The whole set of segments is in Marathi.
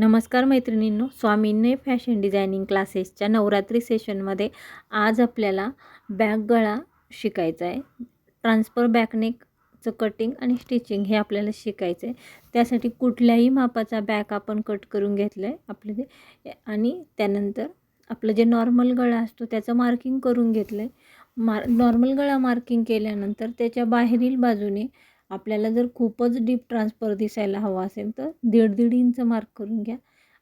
नमस्कार मैत्रिणींनो स्वामींने फॅशन डिझायनिंग क्लासेसच्या नवरात्री सेशनमध्ये आज आपल्याला बॅक गळा शिकायचा आहे. ट्रान्सफर बॅकनेकचं कटिंग आणि स्टिचिंग हे आपल्याला शिकायचं आहे. त्यासाठी कुठल्याही मापाचा बॅक आपण कट करून घेतलं आहे आपले ते आणि त्यानंतर आपलं जे नॉर्मल गळा असतो त्याचं मार्किंग करून घेतलं आहे मार नॉर्मल गळा मार्किंग केल्यानंतर त्याच्या बाहेरील बाजूने आपल्याला जर खूपच डीप ट्रान्सफर दिसायला हवा असेल तर दीड दीड इंच मार्क करून घ्या.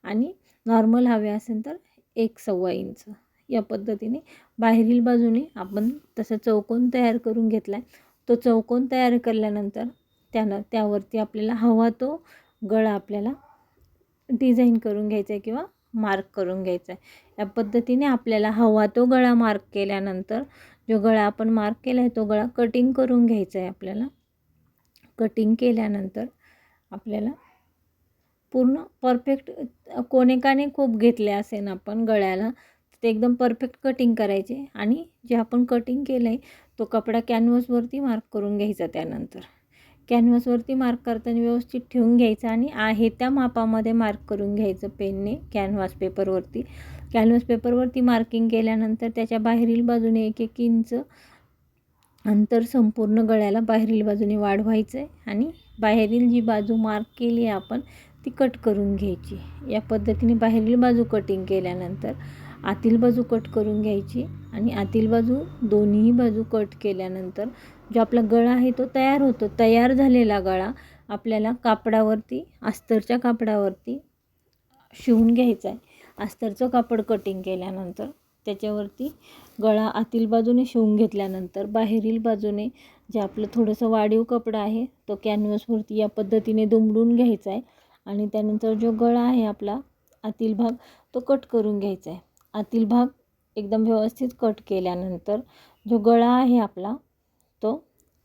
आणि नॉर्मल हवे असेल तर एक सव्वा इंच या पद्धतीने. बाहेरील बाजूने आपण तसं चौकोन तयार करून घेतला आहे तो चौकोन तयार केल्यानंतर त्यानं त्यावरती आपल्याला हवा तो गळा आपल्याला डिझाईन करून घ्यायचा आहे किंवा मार्क करून घ्यायचा आहे या पद्धतीने आपल्याला हवा तो गळा मार्क केल्यानंतर जो गळा आपण मार्क केला आहे तो गळा कटिंग करून घ्यायचा आहे आपल्याला. कटिंग केल्यानंतर आपल्याला पूर्ण परफेक्ट कोणेकाने खूप घेतले असेल आपण गळ्याला ते एकदम परफेक्ट कटिंग करायचे आणि जे आपण कटिंग केलं आहे तो कपडा कॅनव्हसवरती मार्क करून घ्यायचा त्यानंतर. कॅनव्हसवरती मार्क करताना व्यवस्थित ठेवून घ्यायचं आणि आहे त्या मापामध्ये मार्क करून घ्यायचं पेनने कॅनव्हास पेपरवरती. कॅनव्हास पेपरवरती मार्किंग केल्यानंतर त्याच्या बाहेरील बाजूने एक एक इंच अंतर संपूर्ण गळ्याला बाहेरील बाजूने वाढवायचं आहे आणि बाहेरील जी बाजू मार्क केली आहे आपण ती कट करून घ्यायची. या पद्धतीने बाहेरील बाजू कटिंग केल्यानंतर आतील बाजू कट करून घ्यायची आणि आतील बाजू दोन्ही बाजू कट केल्यानंतर जो आपला गळा आहे तो तयार होतो. तयार झालेला गळा आपल्याला कापडावरती अस्तरच्या कापडावरती शिवून घ्यायचा आहे अस्तरचं कापड कटिंग केल्यानंतर त्याच्यावरती गळा आतील बाजूने शिवून घेतल्यानंतर बाहेरील बाजूने जे आपलं थोडंसं वाढीव कपडा आहे तो कॅनव्हसवरती या पद्धतीने दुमडून घ्यायचा आहे आणि त्यानंतर जो गळा आहे आपला आतील भाग तो कट करून घ्यायचा आहे. आतील भाग एकदम व्यवस्थित कट केल्यानंतर जो गळा आहे आपला तो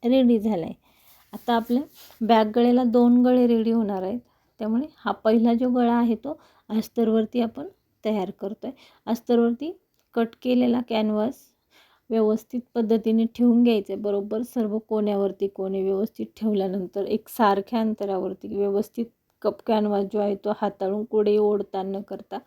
रेडी झाला आहे. आता आपल्या बॅक गळ्याला दोन गळे रेडी होणार आहेत. त्यामुळे हा पहिला जो गळा आहे तो अस्तरवरती आपण तयार करतो आहे अस्तरवरती कट केलेला कॅनव्हास व्यवस्थित पद्धतीने ठेवून घ्यायचं. आहे बरोबर सर्व कोण्यावरती कोणे व्यवस्थित ठेवल्यानंतर एक सारख्या अंतरावरती व्यवस्थित कप कॅनव्हास जो आहे तो हाताळून कुठे ओढता न करता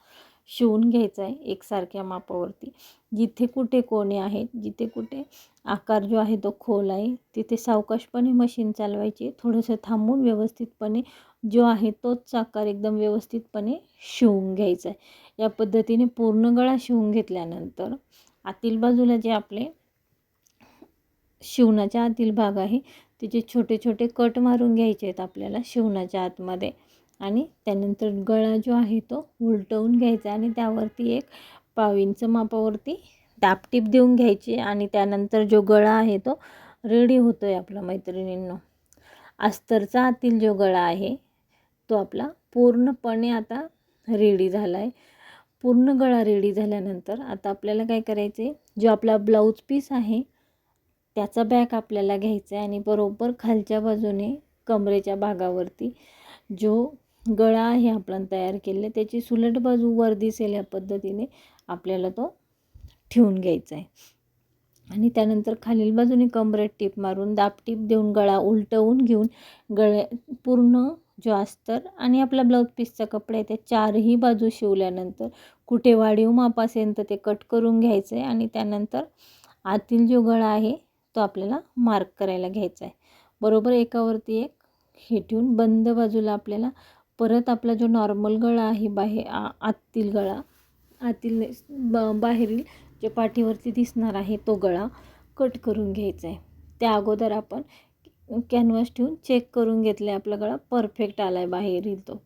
शिवून घ्यायचा आहे एकसारख्या मापावरती. जिथे कुठे कोणे आहेत जिथे कुठे आकार जो आहे तो खोल आहे तिथे सावकाशपणे मशीन चालवायची थोडंसं थांबून व्यवस्थितपणे जो आहे तोच आकार एकदम व्यवस्थितपणे शिवून घ्यायचा आहे या पद्धतीने पूर्ण गळा शिवून घेतल्यानंतर आतील बाजूला जे आपले शिवणाच्या आतील भाग आहे त्याचे छोटे छोटे कट मारून घ्यायचे आहेत आपल्याला शिवणाच्या आतमध्ये आणि त्यानंतर गळा जो आहे तो उलटवून घ्यायचा आणि त्यावरती एक पाव मापावरती दापटीप देऊन घ्यायची आणि त्यानंतर जो गळा आहे तो रेडी होतो आहे आपला मैत्रिणींनो. अस्तरचा आतील जो गळा आहे तो आपला पूर्णपणे आता रेडी झाला आहे पूर्ण गळा रेडी झाल्यानंतर आता आपल्याला काय करायचं आहे जो आपला ब्लाऊज पीस आहे त्याचा बॅक आपल्याला घ्यायचा आहे आणि बरोबर खालच्या बाजूने कमरेच्या भागावरती जो गळा आहे आपण तयार केलेला त्याची सुलट बाजू वर दिसेल या पद्धतीने आपल्याला तो ठेवून घ्यायचा आहे. आणि त्यानंतर खालील बाजूने कमरेत टीप मारून दाब टीप देऊन गळा उलटवून घेऊन गळ्या पूर्ण जो अस्तर आणि आपला ब्लाऊज पीसचा कपडा आहे त्या चारही बाजू शिवल्यानंतर कुठे वाढीव माप असेल तर ते कट करून घ्यायचं आहे आणि त्यानंतर आतील जो गळा आहे तो आपल्याला मार्क करायला घ्यायचा आहे. बरोबर एकावरती एक हे ठेवून बंद बाजूला आपल्याला परत आपला जो नॉर्मल गळा आहे बाहेर आतील गळा आतील ब बाहेरील जे पाठीवरती दिसणार आहे तो गळा कट करून घ्यायचा आहे त्या अगोदर आपण कॅनव्हास ठेवून चेक करून घेतलं आहे आपला गळा परफेक्ट आला आहे बाहेरील तो.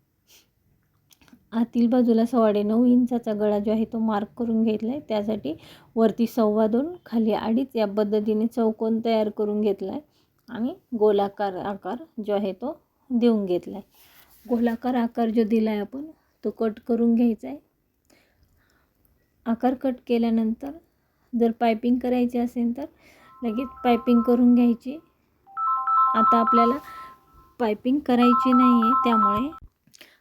आतील बाजूला सव्वाडे नऊ इंचाचा गळा जो आहे तो मार्क करून घेतला आहे त्यासाठी वरती सव्वा दोन खाली अडीच या पद्धतीने चौकोन तयार करून घेतला आहे आणि गोलाकार आकार जो आहे तो देऊन घेतला आहे गोलाकार आकार जो दिला आहे आपण तो कट करून घ्यायचा आहे आकार कट केल्यानंतर जर पायपिंग करायची असेल तर लगेच पायपिंग करून घ्यायची. आता आपल्याला पायपिंग करायची नाही आहे त्यामुळे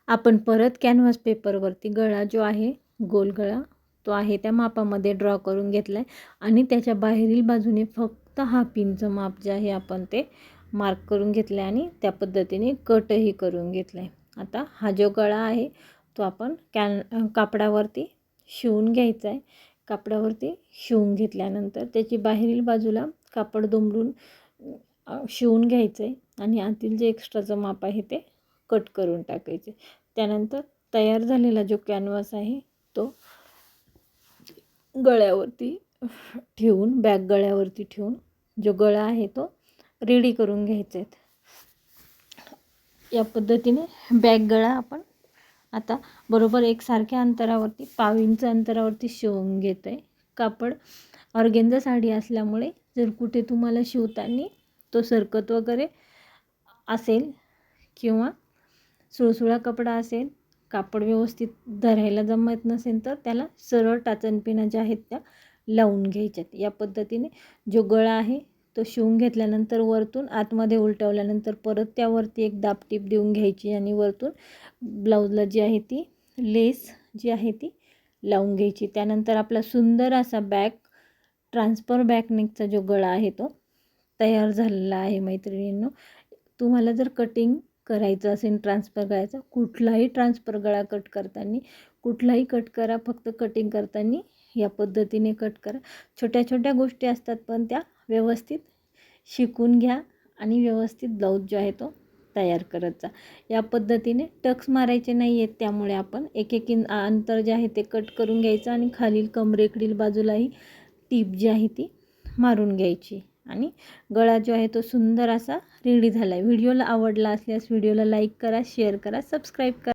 आपण परत कॅनव्हास पेपरवरती गळा जो आहे गोल गळा तो आहे त्या मापामध्ये ड्रॉ करून घेतला आहे आणि त्याच्या बाहेरील बाजूने फक्त हा पिनचं माप जे आहे आपण ते मार्क करून घेतला आहे आणि त्या पद्धतीने कटही करून घेतला आहे आता हा जो गळा आहे तो आपण कॅन कापडावरती शिवून घ्यायचा आहे कापडावरती शिवून घेतल्यानंतर त्याची बाहेरील बाजूला कापड दुमडून शिवून घ्यायचं आहे आणि आतील जे एक्स्ट्राचं माप आहे ते कट करून टाकायचे त्यानंतर तयार झालेला जो कॅनव्हास आहे तो गळ्यावरती ठेवून बॅग गळ्यावरती ठेवून जो गळा आहे तो रेडी करून घ्यायचे आहेत या पद्धतीने बॅग गळा आपण आता बरोबर एकसारख्या अंतरावरती पाव इंच अंतरावरती शिवून घेत आहे कापड ऑर्गेंजा साडी असल्यामुळे जर कुठे तुम्हाला शिवताना तो सरकत वगैरे असेल किंवा सुळसुळा कपडा असेल कापड व्यवस्थित धरायला जमत नसेल तर त्याला सरळ टाचणपिनं ज्या आहेत त्या लावून घ्यायच्यात. या पद्धतीने जो गळा आहे तो शिवून घेतल्यानंतर वरतून आतमध्ये उलटवल्यानंतर परत त्यावरती एक दाबटीप देऊन घ्यायची आणि वरतून ब्लाऊजला जी आहे ती लेस जी आहे ती लावून घ्यायची. त्यानंतर आपला सुंदर असा बॅक ट्रान्सफर बॅकनेकचा जो गळा आहे तो तयार झालेला आहे मैत्रिणींनो. तुम्हाला जर कटिंग करायचं असेल ट्रान्सफर गळ्याचा कुठलाही ट्रान्सफर गळा कट करताना कुठलाही कट करा फक्त कटिंग करताना या पद्धतीने कट करा. छोट्या छोट्या गोष्टी असतात पण त्या व्यवस्थित शिकून घ्या आणि व्यवस्थित ब्लाऊज जो आहे तो तयार करत जा. या पद्धतीने टक्स मारायचे नाही आहेत त्यामुळे आपण एक एक इन अंतर जे आहे ते कट करून घ्यायचं आणि खालील कमरेकडील बाजूलाही टीप जी आहे ती मारून घ्यायची. आणि गळा जो आहे तो सुंदर असा रेडी झाला आहे व्हिडिओला आवडला असल्यास व्हिडिओला लाईक करा शेअर करा सबस्क्राईब करा.